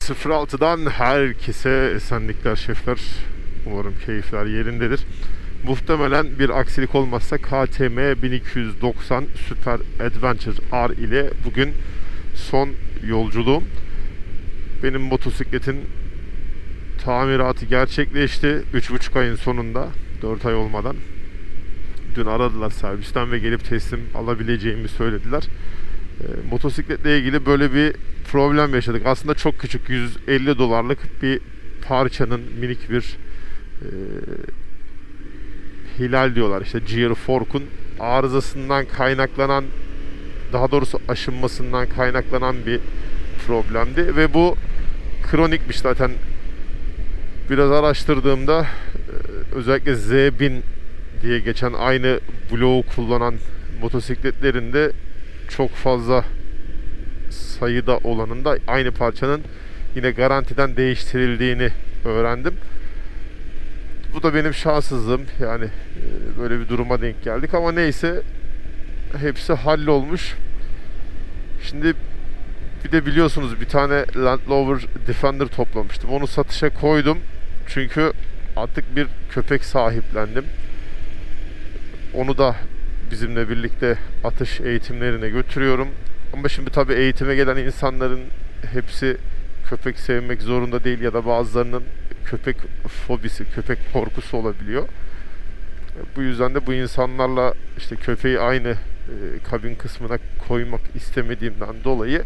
06'dan herkese esenlikler şefler. Umarım keyifler yerindedir. Muhtemelen bir aksilik olmazsa KTM 1290 Super Adventure R ile bugün son yolculuğum. Benim motosikletin tamiratı gerçekleşti. 3,5 ayın sonunda. 4 ay olmadan. Dün aradılar servisten ve gelip teslim alabileceğimi söylediler. E, motosikletle ilgili böyle bir problem yaşadık. Aslında çok küçük 150 dolarlık bir parçanın minik bir e, hilal diyorlar. İşte gear fork'un arızasından kaynaklanan daha doğrusu aşınmasından kaynaklanan bir problemdi. Ve bu kronikmiş zaten. Biraz araştırdığımda e, özellikle Z1000 diye geçen aynı bloğu kullanan motosikletlerinde çok fazla sayıda olanın da aynı parçanın yine garantiden değiştirildiğini öğrendim. Bu da benim şanssızlığım. Yani e, böyle bir duruma denk geldik ama neyse hepsi hallolmuş. Şimdi bir de biliyorsunuz bir tane Land Rover Defender toplamıştım. Onu satışa koydum. Çünkü artık bir köpek sahiplendim. Onu da bizimle birlikte atış eğitimlerine götürüyorum. Ama şimdi tabii eğitime gelen insanların hepsi köpek sevmek zorunda değil ya da bazılarının köpek fobisi, köpek korkusu olabiliyor. Bu yüzden de bu insanlarla işte köpeği aynı e, kabin kısmına koymak istemediğimden dolayı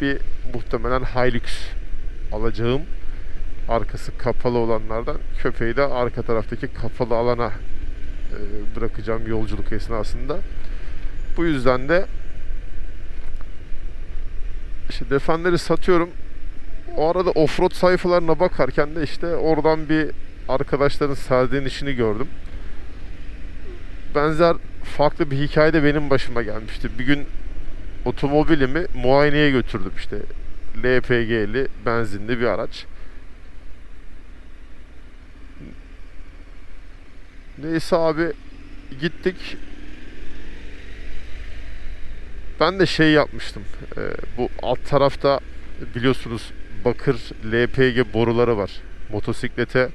bir muhtemelen Hilux alacağım. Arkası kapalı olanlardan köpeği de arka taraftaki kapalı alana bırakacağım yolculuk esnasında. Bu yüzden de işte Defender'i satıyorum. O arada offroad sayfalarına bakarken de işte oradan bir arkadaşların serdiğin işini gördüm. Benzer farklı bir hikaye de benim başıma gelmişti. Bir gün otomobilimi muayeneye götürdüm işte. LPG'li benzinli bir araç. Neyse abi gittik. Ben de şey yapmıştım. Ee, bu alt tarafta biliyorsunuz bakır LPG boruları var. Motosiklete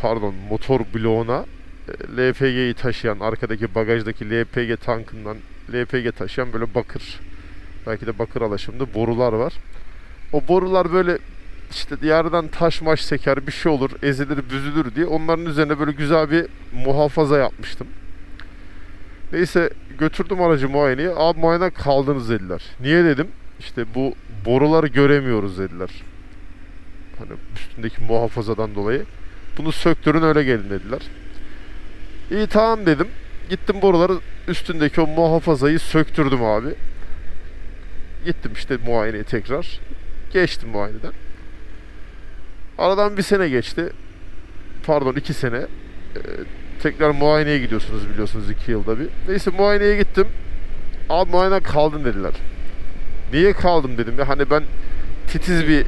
pardon motor bloğuna e, LPG'yi taşıyan arkadaki bagajdaki LPG tankından LPG taşıyan böyle bakır belki de bakır alaşımlı borular var. O borular böyle işte yerden taş maş seker bir şey olur ezilir büzülür diye onların üzerine böyle güzel bir muhafaza yapmıştım. Neyse götürdüm aracı muayeneye. Abi muayene kaldınız dediler. Niye dedim. İşte bu boruları göremiyoruz dediler. Hani üstündeki muhafazadan dolayı. Bunu söktürün öyle gelin dediler. İyi tamam dedim. Gittim boruları üstündeki o muhafazayı söktürdüm abi. Gittim işte muayeneye tekrar. Geçtim muayeneden. Aradan bir sene geçti. Pardon iki sene. Ee, tekrar muayeneye gidiyorsunuz biliyorsunuz iki yılda bir. Neyse muayeneye gittim. Abi muayene kaldın dediler. Niye kaldım dedim ya hani ben titiz bir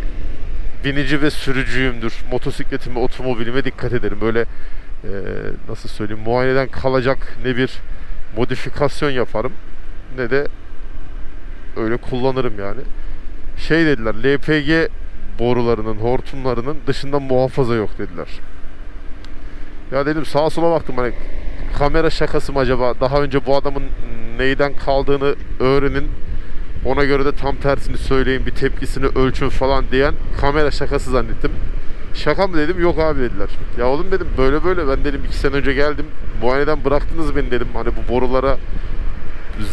binici ve sürücüyümdür. Motosikletime, otomobilime dikkat ederim. Böyle e, nasıl söyleyeyim muayeneden kalacak ne bir modifikasyon yaparım ne de öyle kullanırım yani. Şey dediler LPG borularının, hortumlarının dışında muhafaza yok dediler. Ya dedim sağa sola baktım hani kamera şakası mı acaba? Daha önce bu adamın neyden kaldığını öğrenin. Ona göre de tam tersini söyleyin, bir tepkisini ölçün falan diyen kamera şakası zannettim. Şaka mı dedim? Yok abi dediler. Ya oğlum dedim böyle böyle ben dedim iki sene önce geldim. Muayeneden bıraktınız beni dedim. Hani bu borulara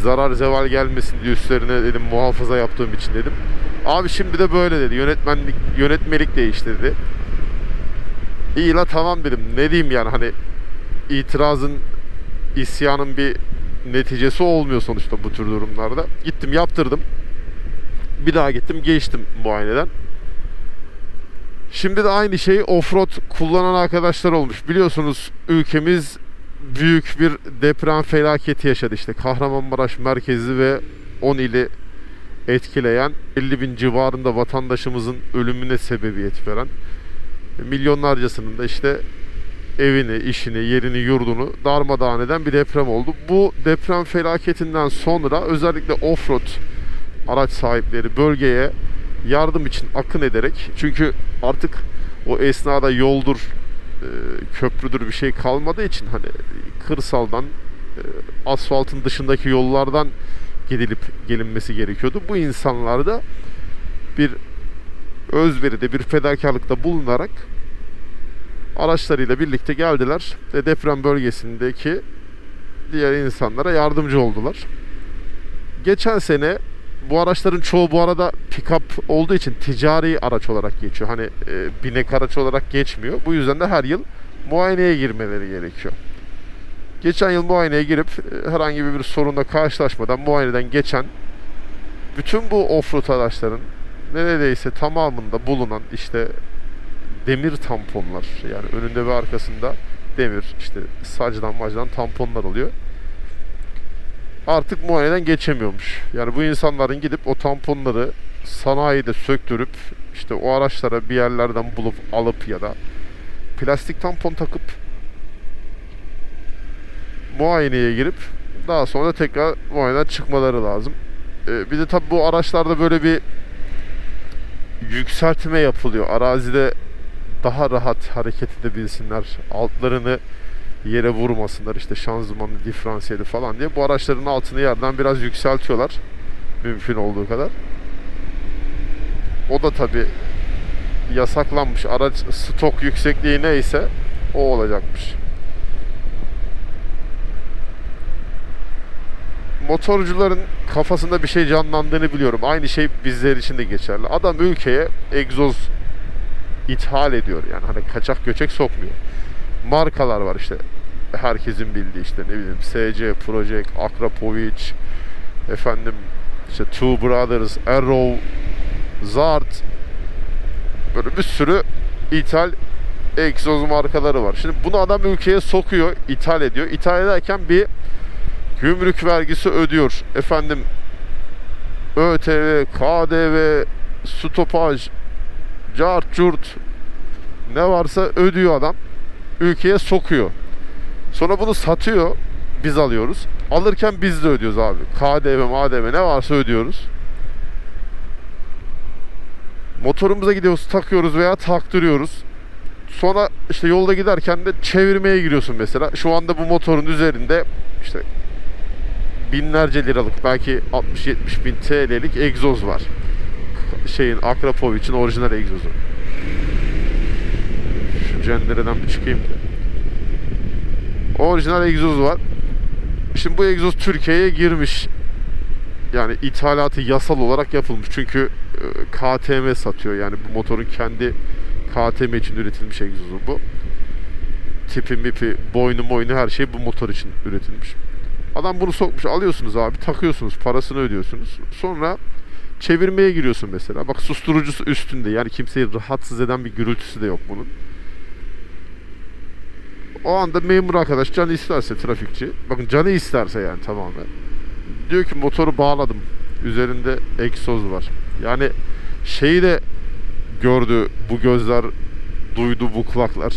zarar zeval gelmesin diye üstlerine dedim muhafaza yaptığım için dedim. Abi şimdi de böyle dedi. Yönetmenlik yönetmelik değişti dedi. İyi la tamam dedim. Ne diyeyim yani hani itirazın isyanın bir neticesi olmuyor sonuçta bu tür durumlarda. Gittim yaptırdım. Bir daha gittim geçtim muayeneden. Şimdi de aynı şeyi offroad kullanan arkadaşlar olmuş. Biliyorsunuz ülkemiz büyük bir deprem felaketi yaşadı işte. Kahramanmaraş merkezi ve 10 ili etkileyen 50 bin civarında vatandaşımızın ölümüne sebebiyet veren milyonlarcasının da işte evini, işini, yerini, yurdunu darmadağın eden bir deprem oldu. Bu deprem felaketinden sonra özellikle offroad araç sahipleri bölgeye yardım için akın ederek çünkü artık o esnada yoldur, e, köprüdür bir şey kalmadığı için hani kırsaldan e, asfaltın dışındaki yollardan gidilip gelinmesi gerekiyordu. Bu insanlar da bir özveride, bir fedakarlıkta bulunarak araçlarıyla birlikte geldiler ve deprem bölgesindeki diğer insanlara yardımcı oldular. Geçen sene bu araçların çoğu bu arada pick-up olduğu için ticari araç olarak geçiyor. Hani e, binek araç olarak geçmiyor. Bu yüzden de her yıl muayeneye girmeleri gerekiyor. Geçen yıl muayeneye girip e, herhangi bir sorunla karşılaşmadan muayeneden geçen bütün bu offroad araçların neredeyse tamamında bulunan işte demir tamponlar yani önünde ve arkasında demir işte sacdan macdan tamponlar oluyor. Artık muayeneden geçemiyormuş. Yani bu insanların gidip o tamponları sanayide söktürüp işte o araçlara bir yerlerden bulup alıp ya da plastik tampon takıp muayeneye girip daha sonra tekrar muayeneden çıkmaları lazım. Ee, bir de tabi bu araçlarda böyle bir yükseltme yapılıyor. Arazide daha rahat hareket edebilsinler. Altlarını yere vurmasınlar işte şanzımanı diferansiyeli falan diye. Bu araçların altını yerden biraz yükseltiyorlar. Mümkün olduğu kadar. O da tabi yasaklanmış. Araç stok yüksekliği neyse o olacakmış. motorcuların kafasında bir şey canlandığını biliyorum. Aynı şey bizler için de geçerli. Adam ülkeye egzoz ithal ediyor. Yani hani kaçak göçek sokmuyor. Markalar var işte. Herkesin bildiği işte ne bileyim SC, Project, Akrapovic, efendim işte Two Brothers, Arrow, Zart böyle bir sürü ithal egzoz markaları var. Şimdi bunu adam ülkeye sokuyor, ithal ediyor. İthal ederken bir gümrük vergisi ödüyor. Efendim ÖTV, KDV, stopaj, cart curt ne varsa ödüyor adam. Ülkeye sokuyor. Sonra bunu satıyor. Biz alıyoruz. Alırken biz de ödüyoruz abi. KDV, MADV ne varsa ödüyoruz. Motorumuza gidiyoruz, takıyoruz veya taktırıyoruz. Sonra işte yolda giderken de çevirmeye giriyorsun mesela. Şu anda bu motorun üzerinde işte binlerce liralık belki 60-70 bin TL'lik egzoz var. Şeyin Akrapovic'in orijinal egzozu. Cendereden bir çıkayım. Orijinal egzoz var. Şimdi bu egzoz Türkiye'ye girmiş. Yani ithalatı yasal olarak yapılmış. Çünkü e, KTM satıyor. Yani bu motorun kendi KTM için üretilmiş egzozu bu. Tipi mipi, boynu boynu her şey bu motor için üretilmiş. Adam bunu sokmuş alıyorsunuz abi takıyorsunuz parasını ödüyorsunuz. Sonra çevirmeye giriyorsun mesela. Bak susturucusu üstünde yani kimseyi rahatsız eden bir gürültüsü de yok bunun. O anda memur arkadaş canı isterse trafikçi. Bakın canı isterse yani tamamen. Diyor ki motoru bağladım. Üzerinde egzoz var. Yani şeyi de gördü bu gözler, duydu bu kulaklar.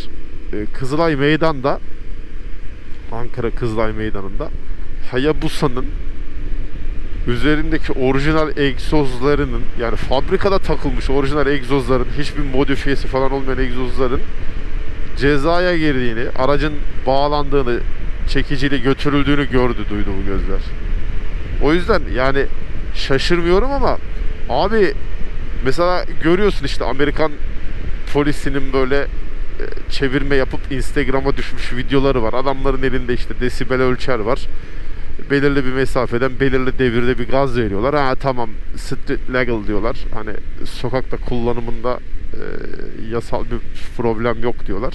Ee, Kızılay Meydan'da Ankara Kızılay Meydanı'nda Hayabusa'nın üzerindeki orijinal egzozlarının yani fabrikada takılmış orijinal egzozların hiçbir modifiyesi falan olmayan egzozların cezaya girdiğini, aracın bağlandığını, çekiciyle götürüldüğünü gördü, duydu bu gözler. O yüzden yani şaşırmıyorum ama abi mesela görüyorsun işte Amerikan polisinin böyle e, çevirme yapıp Instagram'a düşmüş videoları var. Adamların elinde işte desibel ölçer var belirli bir mesafeden belirli devirde bir gaz veriyorlar. Ha tamam street legal diyorlar. Hani sokakta kullanımında e, yasal bir problem yok diyorlar.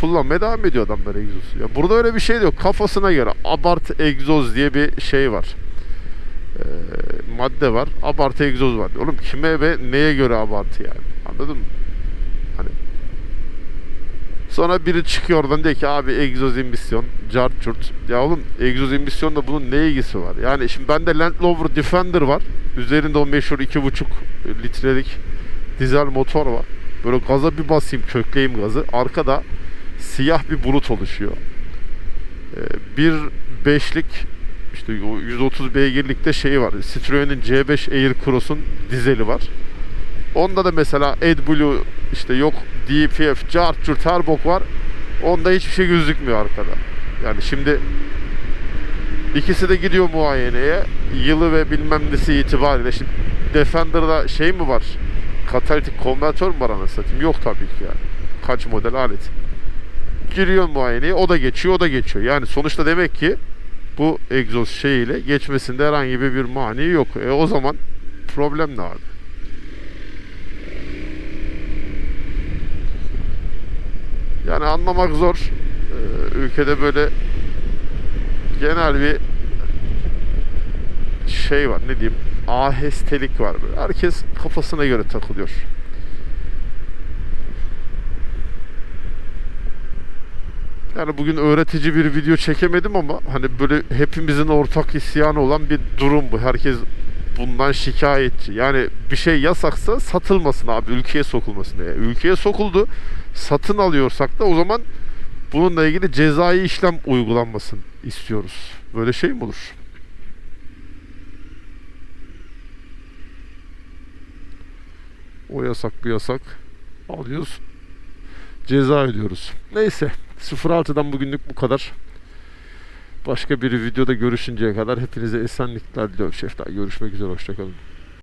Kullanmaya devam ediyor adamlar egzoz. Ya burada öyle bir şey de yok. Kafasına göre abart egzoz diye bir şey var. E, madde var. Abart egzoz var. Oğlum kime ve neye göre abartı yani? Anladın mı? Hani Sonra biri çıkıyor oradan diyor ki abi egzoz emisyon, cart çurt. Ya oğlum egzoz emisyonla bunun ne ilgisi var? Yani şimdi bende Land Rover Defender var. Üzerinde o meşhur 2.5 litrelik dizel motor var. Böyle gaza bir basayım, kökleyeyim gazı. Arkada siyah bir bulut oluşuyor. Ee, bir beşlik işte 130 beygirlikte şeyi var. Citroen'in C5 Aircross'un dizeli var. Onda da mesela AdBlue işte yok DPF, cart curt var. Onda hiçbir şey gözükmüyor arkada. Yani şimdi ikisi de gidiyor muayeneye. Yılı ve bilmem nesi itibariyle. Şimdi Defender'da şey mi var? Katalitik konvertör mü var anasını satayım? Yok tabii ki yani. Kaç model alet. Giriyor muayeneye o da geçiyor o da geçiyor. Yani sonuçta demek ki bu egzoz şeyiyle geçmesinde herhangi bir mani yok. E o zaman problem ne abi? Yani anlamak zor. Ee, ülkede böyle genel bir şey var ne diyeyim ahestelik var böyle. Herkes kafasına göre takılıyor. Yani bugün öğretici bir video çekemedim ama hani böyle hepimizin ortak isyanı olan bir durum bu. Herkes bundan şikayetçi. Yani bir şey yasaksa satılmasın abi. Ülkeye sokulmasın diye. Ülkeye sokuldu. Satın alıyorsak da o zaman bununla ilgili cezai işlem uygulanmasın istiyoruz. Böyle şey mi olur? O yasak bu yasak. Alıyoruz. Ceza ödüyoruz. Neyse. 06'dan bugünlük bu kadar. Başka bir videoda görüşünceye kadar hepinize esenlikler diliyorum şefler. Görüşmek üzere. Hoşçakalın.